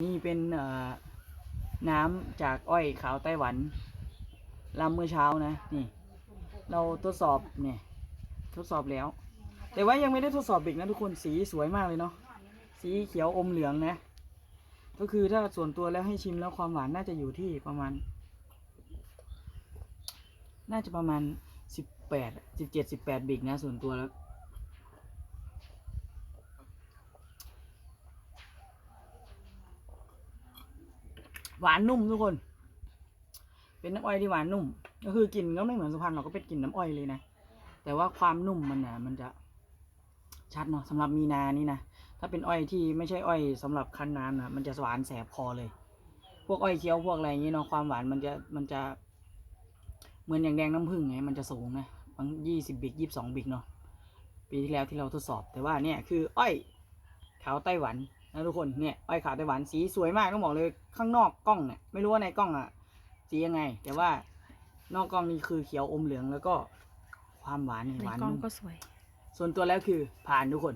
นี่เป็นน้ำจากอ้อยขาวไต้หวันลำเมื่อเช้านะนี่ เราทดสอบเนี่ยทดสอบแล้ว แต่ว่ายังไม่ได้ทดสอบบิกนะทุกคนสีสวยมากเลยเนาะสีเขียวอมเหลืองนะ ก็คือถ้าส่วนตัวแล้วให้ชิมแล้วความหวานน่าจะอยู่ที่ประมาณ น่าจะประมาณสิบแปดสิบเจ็ดสิบแปดบิกนะส่วนตัวแล้ว หวานนุ่มทุกคน เป็นน้ำอ้อยที่หวานนุ่ม ก็คือกลิ่นก็ไม่เหมือนสุพรรณหรอกก็เป็นกลิ่นน้ำอ้อยเลยนะ แต่ว่าความนุ่มมันนะมันจะชัดเนาะสำหรับมีนานี่นะ ถ้าเป็นอ้อยที่ไม่ใช่อ้อยสำหรับคั้นน้ำนะมันจะหวานแสบคอเลย พวกอ้อยเคี้ยวพวกอะไรอย่างนี้เนาะความหวานมันจะมันจะ เหมือนอย่างแดงน้ำผึ้งไงมันจะสูงนะบางยี่สิบบิกยี่สิบสองบิกเนาะปีที่แล้วที่เราทดสอบ แต่ว่าเนี่ยคือ อ้อยขาวไต้หวัน นะทุกคนเนี่ยอ้อยขาวไต้หวันสีสวยมากต้องบอกเลยข้างนอกกล้องเนี่ยไม่รู้ว่าในกล้องอะสียังไง แต่ว่านอกกล้องนี่คือเขียวอมเหลืองแล้วก็ความหวานนี่ในหวานกล้องนุ่มก็สวย ส่วนตัวแล้วคือผ่านทุกคน